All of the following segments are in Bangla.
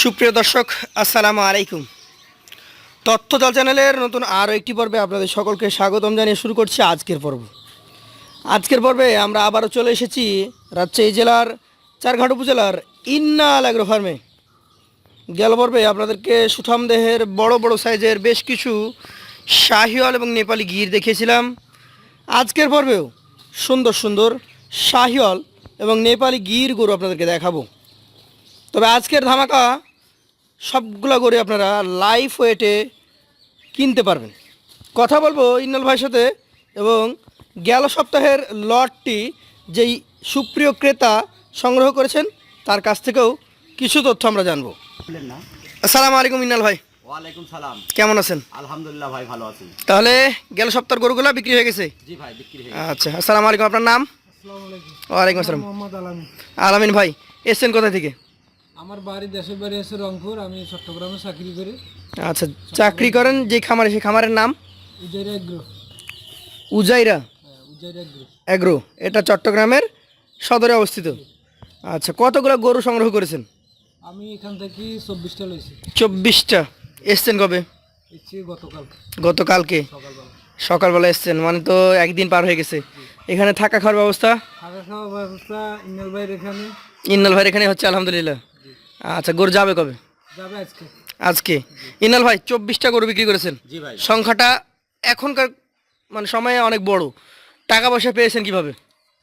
সুপ্রিয় দর্শক, আসসালামু আলাইকুম। তথ্যদল চ্যানেলের নতুন আরও একটি পর্বে আপনাদের সকলকে স্বাগতম জানিয়ে শুরু করছি আজকের পর্ব। আজকের পর্বে আমরা আবারও চলে এসেছি রাজশাহী জেলার চারঘাট উপজেলার ইন্নাল অ্যাগ্রো ফার্মে গেল পর্বে আপনাদেরকে সুঠাম দেহের বড় বড় সাইজের বেশ কিছু শাহিওয়াল এবং নেপালি গির দেখিয়েছিলাম। আজকের পর্বেও সুন্দর সুন্দর শাহিওয়াল এবং নেপালি গির গরু আপনাদেরকে দেখাবো। তবে আজকের ধামাকা সবগুলো করে আপনারা লাইভ ওয়েটে কিনতে পারবেন। কথা বলব ইন্নাল ভাইয়ের সাথে এবং গেল সপ্তাহের লটটি যেই সুপ্রিয় ক্রেতা সংগ্রহ করেছেন তার কাছ থেকেও কিছু তথ্য আমরা জানব। আসসালামু আলাইকুম ইন্নাল ভাই। ওয়ালাইকুম সালাম। কেমন আছেন? আলহামদুলিল্লাহ ভাই ভালো আছি। তাহলে গেল সপ্তাহের গরুগুলো বিক্রি হয়ে গেছে? জি ভাই বিক্রি হয়ে আচ্ছা আসসালামু আলাইকুম আপনার নাম? ওয়ালাইকুম আসসালাম। মোহাম্মদ আলামী আলামিন ভাই এসছেন কোথা থেকে? আমার বাড়ি দেশের বাড়ি আছে রংপুর আমি চট্টগ্রামে চাকরি করি। আচ্ছা চাকরি করেন যে খামারে সেই খামারের নাম? উজাইরা এগ্রো। উজাইরা? হ্যাঁ উজাইরা এগ্রো। এটা চট্টগ্রামের সদরে অবস্থিত। আচ্ছা কতগুলো গরু সংগ্রহ করেছেন? আমি এখান থেকে চব্বিশটা লইছি। চব্বিশটা। এসছেন কবে? গতকাল। গতকালকে? সকালবেলা। এসছেন মানে তো একদিন পার হয়ে গেছে। এখানে থাকা খাওয়ার ব্যবস্থা? থাকা খাওয়া ব্যবস্থা ইন্নাল ভাইয়ের এখানে। ইন্নাল ভাইয়ের এখানে হচ্ছে আলহামদুলিল্লাহ। আচ্ছা গরু যাবে কবে? যাবে আজকে। আজকে। ইন্নাল ভাই চব্বিশটা গরু বিক্রি করেছেন। জি ভাই। সংখ্যাটা এখনকার মানে সময়ে অনেক বড়। টাকা পয়সা পেয়েছেন কীভাবে?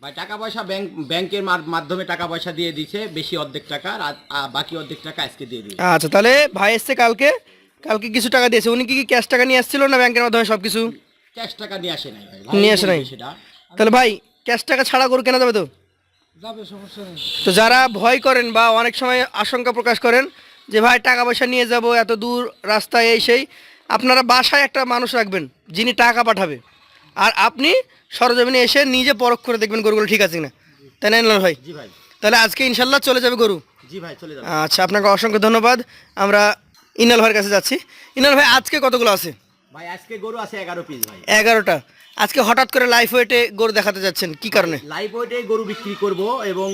ভাই টাকা পয়সা ব্যাংক ব্যাংকের মাধ্যমে টাকা পয়সা দিয়ে দিছে বেশি অর্ধেক টাকা আর বাকি অর্ধেক টাকা আজকে দিয়ে দিই আচ্ছা তাহলে ভাই এসছে কালকে কালকে কিছু টাকা দিয়েছে। উনি কি ক্যাশ টাকা নিয়ে আসছিল না ব্যাংকের মাধ্যমে সব কিছু ক্যাশ টাকা নিয়ে আসে নাই ভাই। নিয়ে আসে নাই? সেটা। তাহলে ভাই ক্যাশ টাকা ছাড়া গরু কেনা যাবে তো? তো যারা ভয় করেন বা অনেক সময় আশঙ্কা প্রকাশ করেন যে ভাই টাকা পয়সা নিয়ে যাব এত দূর রাস্তায় এই সেই আপনারা বাসায় একটা মানুষ রাখবেন যিনি টাকা পাঠাবে। আর আপনি সরজমিনে এসে নিজে পরখ করে দেখবেন গরুগুলো ঠিক আছে কিনা। তাই না ইনলাল ভাই? জি ভাই। তাহলে আজকে ইনশাল্লাহ চলে যাবে গরু। জি ভাই চলে যাবে। আচ্ছা আপনাকে অসংখ্য ধন্যবাদ। আমরা ইনাল ভাইয়ের কাছে যাচ্ছি। ইনাল ভাই আজকে কতগুলো আছে? ভাই আজকে গরু আছে এগারো পিস ভাই। এগারোটা। আজকে হঠাৎ করে লাইফ ওয়েটে গরু দেখাতে যাচ্ছেন কি কারণে? লাইভ ওয়েটে গরু বিক্রি করব এবং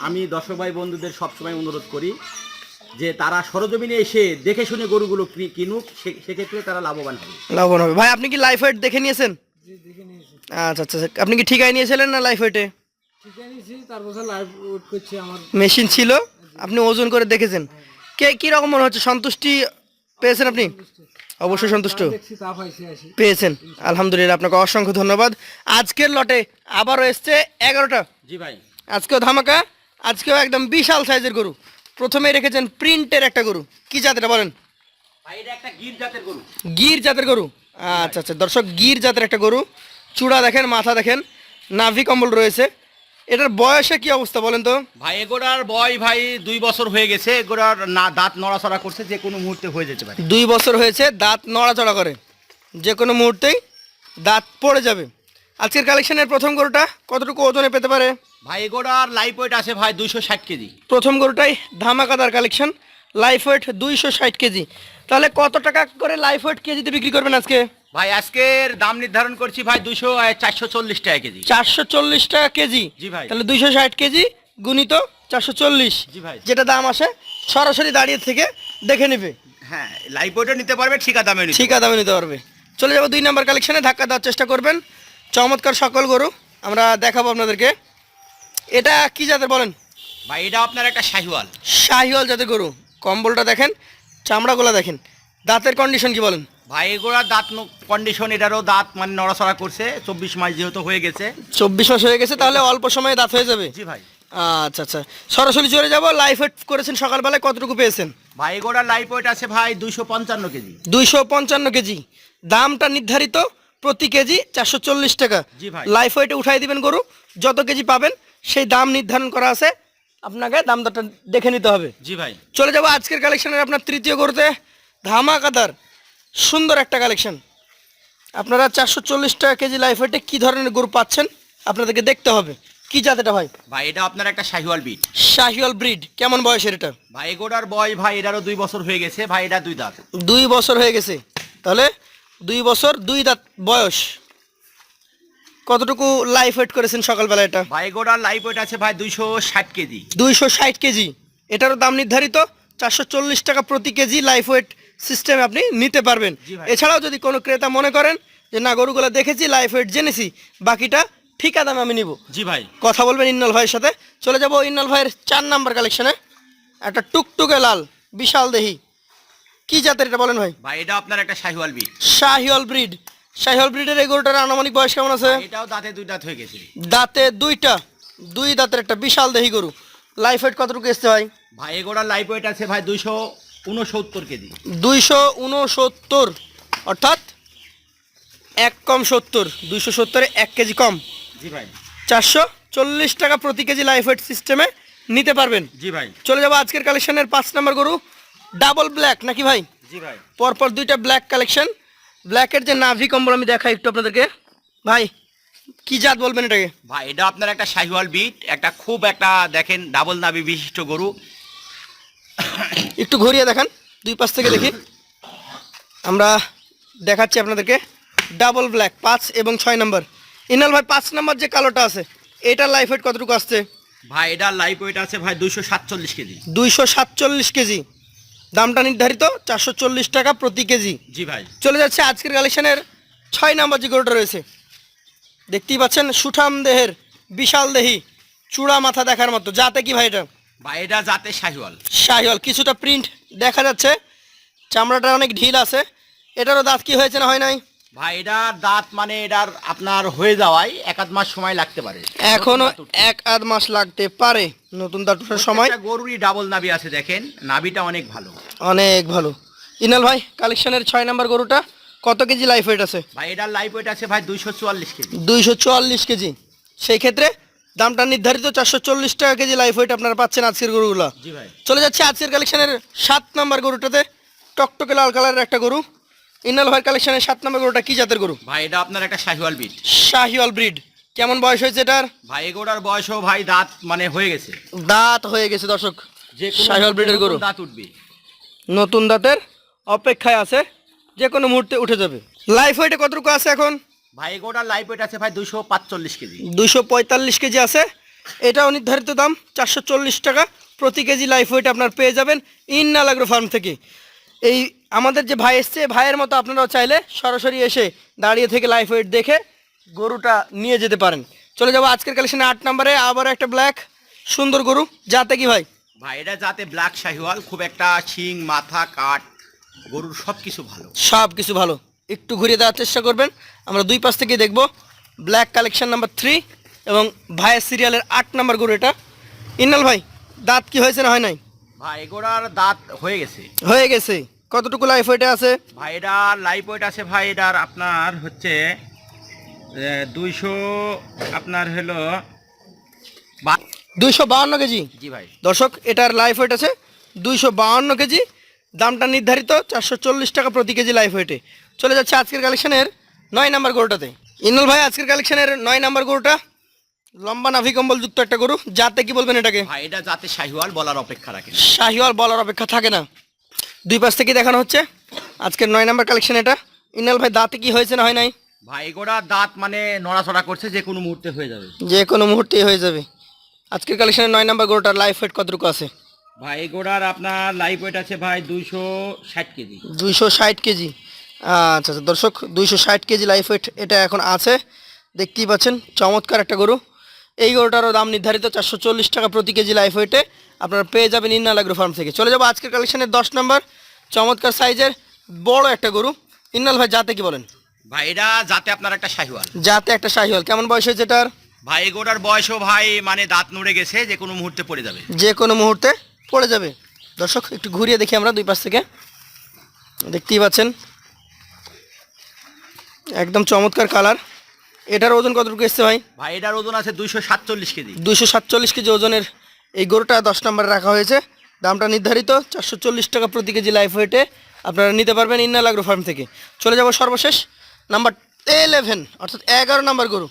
আমি দর্শক ভাই বন্ধুদের সবসময় অনুরোধ করি যে তারা সরজমিনে এসে দেখে শুনে গরুগুলো কি- কিনুক সে- সেক্ষেত্রে তারা লাভবান হবে। লাভবান হবে। ভাই আপনি কি লাইফ ওয়েট দেখে নিয়েছেন? জি দেখে নিয়েছি। আচ্ছা আচ্ছা আচ্ছা। আপনি কি ঠিকায় নিয়েছিলেন না লাইফ ওয়েটে ঠিক নিয়েছি তারপর লাইভ ওয়েট করছি আমার। মেশিন ছিল আপনি ওজন করে দেখেছেন। কে কি রকম মনে হচ্ছে? সন্তুষ্টি পেয়েছেন আপনি? অবশ্যই সন্তুষ্ট। পেয়েছেন। আলহামদুলিল্লাহ আপনাকে অসংখ্য ধন্যবাদ। আজকের লটে আবারও এসছে এগারোটা। জি ভাই। আজকেও ধামাকা আজকেও একদম বিশাল সাইজের গরু। প্রথমেই রেখেছেন প্রিন্টের একটা গরু। কি জাতের বলেন? একটা গির জাতের গরু। গির জাতের গরু। আচ্ছা আচ্ছা দর্শক গির জাতের একটা গরু। চূড়া দেখেন মাথা দেখেন। নাভি কম্বল রয়েছে। এটার বয়সে কি অবস্থা বলেন তো? ভাই এগোড়ার বয় ভাই দুই বছর হয়ে গেছে এগোড়ার না দাঁত নড়াচড়া করছে যে কোনো মুহূর্তে হয়ে যেতে পারে। দুই বছর হয়েছে দাঁত নড়াচড়া করে। যে কোনো মুহূর্তেই দাঁত পড়ে যাবে। আজকের কালেকশনের প্রথম গরুটা কতটুকু ওজনে পেতে পারে? ভাই এগোড়ার লাইফ ওয়েট আছে ভাই দুইশো ষাট কেজি। প্রথম গরুটাই ধামাকাদার কালেকশন লাইফ ওয়েট দুইশো ষাট কেজি। তাহলে কত টাকা করে লাইফ ওয়েট কেজিতে বিক্রি করবেন আজকে? ভাই আজকের দাম নির্ধারণ করছি ভাই দুইশো চারশো চল্লিশ টাকা কেজি। চারশো চল্লিশ টাকা কেজি? জি ভাই। তাহলে দুইশো ষাট কেজি গুণিত চারশো চল্লিশ। জি ভাই। যেটা দাম আসে সরাসরি দাঁড়িয়ে থেকে দেখে নেবে। হ্যাঁ লাইফ ওয়েটও নিতে পারবে ঠিকা দামে ঠিক দামে নিতে পারবে। চলে যাব দুই নাম্বার কালেকশনে ধাক্কা দেওয়ার চেষ্টা করবেন। চমৎকার সকল গরু আমরা দেখাবো আপনাদেরকে। এটা কি জাতের বলেন? ভাই এটা আপনার একটা শাহিওয়াল। শাহিওয়াল জাতের গরু। কম্বলটা দেখেন চামড়াগুলো দেখেন। দাঁতের কন্ডিশন কি বলেন? ভাই এগোড়ার দাঁত কন্ডিশন এটারও দাঁত মানে নড়াচড়া করছে। চব্বিশ মাস যেহেতু হয়ে গেছে। চব্বিশ মাস হয়ে গেছে তাহলে অল্প সময়ে দাঁত হয়ে যাবে? জি ভাই। আচ্ছা আচ্ছা। সরাসরি চলে যাব লাইফ ওয়েট করেছেন সকালবেলায় কতটুকু পেয়েছেন? ভাই এগোড়ার লাইফ ওয়েট আছে ভাই দুইশো পঞ্চান্ন কেজি। দুইশো পঞ্চান্ন কেজি। দামটা নির্ধারিত প্রতি কেজি চারশো চল্লিশ টাকা। জি ভাই। লাইফ ওয়েটে উঠাই দিবেন গরু যত কেজি পাবেন সেই দাম নির্ধারণ করা আছে। আপনাকে দাম দরটা দেখে নিতে হবে। জি ভাই। চলে যাব আজকের কালেকশনের আপনার তৃতীয় গরুতে ধামাকাদার সুন্দর একটা কালেকশন আপনারা চারশো চল্লিশ টাকা কেজি লাইফ ওয়েটে কী ধরনের গরু পাচ্ছেন আপনাদেরকে দেখতে হবে। কি জাত এটা ভাই? ভাই এটা আপনার একটা শাহিওয়াল ব্রিড শাহিওয়াল ব্রিড কেমন বয়সের এটা? ভাই এগোড়ার বয় ভাই এটারও দুই বছর হয়ে গেছে। ভাই এটা দুই দাঁত। দুই বছর হয়ে গেছে। তাহলে দুই বছর দুই দাঁত বয়স। কতটুকু লাইফ ওয়েট করেছেন সকালবেলা এটা? ভাই এগোড়ার লাইফ ওয়েট আছে ভাই দুইশো ষাট কেজি। দুইশো ষাট কেজি। এটারও দাম নির্ধারিত। চারশো চল্লিশ টাকা প্রতি কেজি লাইফ ওয়েট সিস্টেমে আপনি নিতে পারবেন। এছাড়াও যদি কোনো ক্রেতা মনে করেন যে না গরুগুলো দেখেছি লাইফ ওয়েট জেনেছি বাকিটা ঠিকা দামে আমি নিব। জি ভাই। কথা বলবেন ইন্নাল ভাইয়ের সাথে। চলে যাব ইন্নাল ভাইয়ের চার নাম্বার কালেকশনে একটা টুকটুকে লাল বিশাল দেহি। কি জাতের এটা বলেন ভাই? ভাই এটা আপনার একটা শাহিওয়াল বিট শাহিওয়াল ব্রিড শাহিওয়াল ব্রিডের এই গরুটার আনুমানিক বয়স কেমন আছে? এটাও দাঁতে দুই দাঁত হয়ে গেছে। দাঁতে দুইটা দুই দাঁতের একটা বিশাল দেহি গরু। লাইফ ওয়েট কতটুকু এসছে ভাই? ভাই এগোড়ার লাইফ ওয়েট আছে ভাই দুইশো উনসত্তর কেজি। দুইশো উনসত্তর অর্থাৎ এক কম সত্তর দুইশো সত্তরে এক কেজি কম। জি ভাই। চারশো চল্লিশ টাকা প্রতি কেজি লাইফ ওয়েট সিস্টেমে নিতে পারবেন। জি ভাই। চলে যাব আজকের কালেকশনের পাঁচ নম্বর গরু ডাবল ব্ল্যাক নাকি ভাই? জি ভাই। পরপর দুইটা ব্ল্যাক কালেকশন ব্ল্যাকের যে নাভি কম্বল আমি দেখাই একটু আপনাদেরকে। ভাই কি জাত বলবেন এটাকে? ভাই এটা আপনার একটা শাহিওয়াল বিট একটা খুব একটা দেখেন ডাবল নাবি বিশিষ্ট গরু। একটু ঘুরিয়ে দেখান দুই পাশ থেকে দেখি। আমরা দেখাচ্ছি আপনাদেরকে ডাবল ব্ল্যাক পাঁচ এবং ছয় নম্বর ইনাল ভাই পাঁচ নম্বর যে কালোটা আছে এটার লাইফ ওয়েট কতটুকু আসছে? ভাই এটার লাইফ ওয়েট আছে ভাই দুইশো সাতচল্লিশ কেজি। দুইশো সাতচল্লিশ কেজি। দামটা নির্ধারিত চারশো চল্লিশ টাকা প্রতি কেজি। জি ভাই। চলে যাচ্ছে আজকের কালেকশনের ছয় নাম্বার যে গরুটা রয়েছে। দেখতেই পাচ্ছেন সুঠাম দেহের বিশাল দেহি চূড়া মাথা দেখার মতো যাতে কি ভাই এটা? ভাই এটা জাতে শাহিওয়াল। শাহিওয়াল কিছুটা প্রিন্ট দেখা যাচ্ছে। চামড়াটা অনেক ঢিল আছে। এটারও দাঁত কি হয়েছে না হয় নাই? ভাই এটার দাঁত মানে এটার আপনার হয়ে যাওয়ায় এক আধ মাস সময় লাগতে পারে। এখনও এক আধ মাস লাগতে পারে নতুন দাঁত ওঠার সময়। গরুরই ডাবল নাবি আছে দেখেন। নাবিটা অনেক ভালো। অনেক ভালো। ইনাল ভাই কালেকশনের ছয় নাম্বার গরুটা কত কেজি লাইফ ওয়েট আছে? ভাই এটার লাইফ ওয়েট আছে ভাই দুইশো চুয়াল্লিশ কেজি। দুইশো চুয়াল্লিশ কেজি। সেই ক্ষেত্রে দামটা নির্ধারিত চারশো চল্লিশ টাকা কেজি লাইফ ওয়েট আপনারা পাচ্ছেন আজকের গরুগুলো। চলে যাচ্ছে আজকের কালেকশনের সাত নাম্বার গরুটাতে। টকটকে লাল কালারের একটা গরু। ইনাল ভাই কালেকশনের সাত নাম্বার গরুটা কি জাতের গরু? ভাই এটা আপনার একটা শাহিওয়াল বিট শাহিওয়াল ব্রিড কেমন বয়স হয়েছে এটার? ভাই এগোড়ার বয়সও ভাই দাঁত মানে হয়ে গেছে। দাঁত হয়ে গেছে দর্শক। শাহিওয়াল ব্রিডের গরু। দাঁত উঠবে। নতুন দাঁতের অপেক্ষায় আছে। যে কোনো মুহূর্তে উঠে যাবে। লাইফ ওয়েটে কতটুকু আছে এখন? ভাই এগোড়ার লাইফ ওয়েট আছে ভাই দুইশো পাঁচচল্লিশ কেজি। দুইশো পঁয়তাল্লিশ কেজি আছে। এটাও নির্ধারিত দাম চারশো চল্লিশ টাকা। প্রতি কেজি লাইফ ওয়েট আপনার পেয়ে যাবেন ইন্নাল আগ্রো ফার্ম থেকে। এই আমাদের যে ভাই এসছে ভাইয়ের মতো আপনারাও চাইলে সরাসরি এসে দাঁড়িয়ে থেকে লাইফ ওয়েট দেখে গরুটা নিয়ে যেতে পারেন। চলে যাব আজকের কালেকশনে আট নম্বরে আবার একটা ব্ল্যাক সুন্দর গরু। যাতে কি ভাই? ভাই এটা যাতে ব্ল্যাক শাহিওয়াল খুব একটা শিং মাথা কাঠ গরুর সব কিছু ভালো। সব কিছু ভালো। একটু ঘুরিয়ে দেওয়ার চেষ্টা করবেন। আমরা দুই পাশ থেকে দেখব। ব্ল্যাক কালেকশন নাম্বার থ্রি এবং ভাইয়ের সিরিয়ালের আট নাম্বার গরু এটা ইন্নাল ভাই দাঁত কি হয়েছে না হয় নাই? ভাই এগোড়ার দাঁত হয়ে গেছে। হয়ে গেছে। কতটুকু লাইফ ওয়েটে আছে? ভাই এটার লাইফ ওয়েট আছে ভাই এটার আপনার হচ্ছে দুইশো আপনার হলো দুইশো বাহান্ন কেজি? জি ভাই। দর্শক এটার লাইফ ওয়েট আছে দুইশো বাহান্ন কেজি। দামটা নির্ধারিত চারশো চল্লিশ টাকা প্রতি কেজি লাইফ ওয়েটে চলে যাচ্ছে আজকের কালেকশনের নয় নাম্বার গরুটাতে। ইন্নুল ভাই আজকের কালেকশনের নয় নাম্বার গরুটা। লম্বা নাভি কম্বল যুক্ত একটা গরু। যাতে কি বলবেন এটাকে? ভাই এটা যাতে শাহিওয়াল বলার অপেক্ষা রাখে শাহিওয়াল বলার অপেক্ষা থাকে না। দুই পাশ থেকে দেখানো হচ্ছে। আজকের নয় নাম্বার কালেকশন এটা। ইনাল ভাই দাঁতে কি হয়েছে না হয় নাই? ভাই এগোড়ার দাঁত মানে নড়াচড়া করছে যে কোনো মুহূর্তে হয়ে যাবে। যে কোনো মুহূর্তেই হয়ে যাবে। আজকের কালেকশনের নয় নাম্বার গরুটার লাইফ ওয়েট কতটুকু আছে? ভাই এগোড়ার আপনার লাইফ ওয়েট আছে ভাই দুইশো ষাট কেজি। দুইশো ষাট কেজি। আচ্ছা আচ্ছা। দর্শক দুইশো ষাট কেজি লাইফ ওয়েট এটা এখন আছে। দেখতেই পাচ্ছেন চমৎকার একটা গরু। এই গরুটারও দাম নির্ধারিত চারশো চল্লিশ টাকা প্রতি কেজি লাইফ ওয়েটে আপনারা পেয়ে যাবেন ইন্নাল ফার্ম থেকে। চলে যাব আজকের কালেকশনের দশ নম্বর চমৎকার সাইজের বড় একটা গরু। ইন্নাল ভাই যাতে কি বলেন? ভাই এটা যাতে আপনার একটা শাহিওয়াল। যাতে একটা শাহিওয়াল। কেমন বয়স হয়েছে এটার? ভাই এগোড়ার বয়সও ভাই মানে দাঁত নড়ে গেছে যে কোনো মুহূর্তে পড়ে যাবে। যে কোনো মুহূর্তে পড়ে যাবে। দর্শক একটু ঘুরিয়ে দেখি আমরা দুই পাশ থেকে। দেখতেই পাচ্ছেন একদম চমৎকার কালার। এটার ওজন কতটুকু এসছে ভাই? ভাই এটার ওজন আছে দুইশো সাতচল্লিশ কেজি। দুইশো সাতচল্লিশ কেজি ওজনের এই গরুটা দশ নম্বরে রাখা হয়েছে। দামটা নির্ধারিত চারশো চল্লিশ টাকা প্রতি কেজি লাইফ ওয়েটে আপনারা নিতে পারবেন ইন্নাল আগ্রো ফার্ম থেকে। চলে যাব সর্বশেষ নাম্বার ইলেভেন অর্থাৎ এগারো নাম্বার গরু।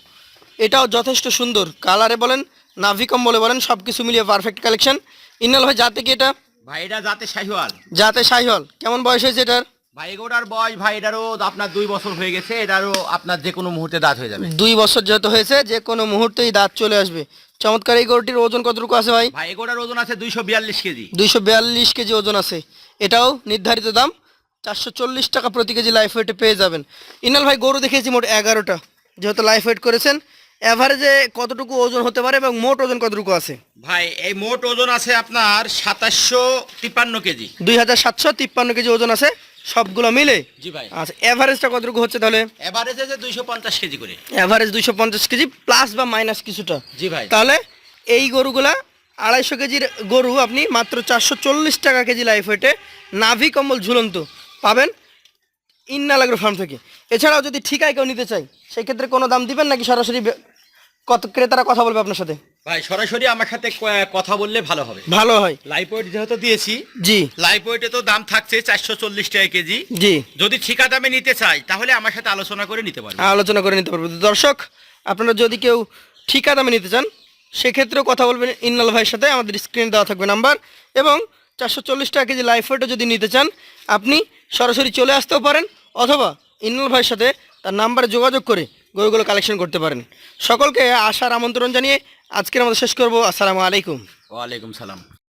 এটাও যথেষ্ট সুন্দর। কালারে বলেন নাভি কম্বলে বলেন সব কিছু মিলিয়ে পারফেক্ট কালেকশন ইন্নাল ভাই যাতে কি এটা? ভাই এটা যাতে শাহিওয়াল। যাতে শাহিওয়াল। কেমন বয়স হয়েছে এটার? ভাই এগোটার বয়স ভাই এটারও আপনার দুই বছর হয়ে গেছে এটারও আপনার যে কোনো মুহূর্তে দাঁত হয়ে যাবে। দুই বছর যেহেতু হয়েছে যে কোনো মুহূর্তেই দাঁত চলে আসবে। চমৎকার এই গরুটির ওজন কতটুকু আছে ভাই? ভাই এগোটার ওজন আছে দুইশো বিয়াল্লিশ কেজি। দুইশো বিয়াল্লিশ কেজি ওজন আছে। এটাও নির্ধারিত দাম চারশো চল্লিশ টাকা প্রতি কেজি লাইফ ওয়েটে পেয়ে যাবেন। ইনাল ভাই গরু দেখিয়েছি মোট এগারোটা। যেহেতু লাইফ ওয়েট করেছেন অ্যাভারেজে কতটুকু ওজন হতে পারে এবং মোট ওজন কতটুকু আছে? ভাই এই মোট ওজন আছে আপনার সাতাশশো তিপ্পান্ন কেজি। দুই হাজার সাতশো তিপ্পান্ন কেজি ওজন আছে। সবগুলো মিলে? জি ভাই। আচ্ছা অ্যাভারেজটা কতটুকু হচ্ছে তাহলে? এভারেজ আছে দুইশো পঞ্চাশ কেজি করে। দুইশো পঞ্চাশ কেজি প্লাস বা মাইনাস কিছুটা। জি ভাই। তাহলে এই গরুগুলা আড়াইশো কেজির গরু আপনি মাত্র চারশো চল্লিশ টাকা কেজি লাইফ ওয়েটে নাভি কম্বল ঝুলন্ত পাবেন ইন্নালাগ্রো ফার্ম থেকে। এছাড়াও যদি ঠিকায় কেউ নিতে চাই সেক্ষেত্রে কোনো দাম দিবেন নাকি সরাসরি কত ক্রেতারা কথা বলবে আপনার সাথে? ভাই সরাসরি আমার সাথে কথা বললে ভালো হবে। ভালো হয়। লাইফ ওয়েট যেহেতু দিয়েছি জি। লাইফ ওয়েটে তো দাম থাকছে চারশো চল্লিশ টাকা কেজি। জি। যদি ঠিকা দামে নিতে চাই তাহলে আমার সাথে আলোচনা করে নিতে পারবে। আলোচনা করে নিতে পারব। দর্শক আপনারা যদি কেউ ঠিকা দামে নিতে চান সেক্ষেত্রেও কথা বলবেন ইন্নাল ভাইয়ের সাথে। আমাদের স্ক্রিনে দেওয়া থাকবে নাম্বার এবং চারশো চল্লিশ টাকা কেজি লাইফ যদি নিতে চান আপনি সরাসরি চলে আসতেও পারেন অথবা ইন্নাল ভাইয়ের সাথে তার নাম্বারে যোগাযোগ করে গরুগুলো কালেকশন করতে পারেন। সকলকে আসার আমন্ত্রণ জানিয়ে আজকের আমাদের শেষ করব। আসসালামু আলাইকুম। ওয়ালাইকুম সালাম।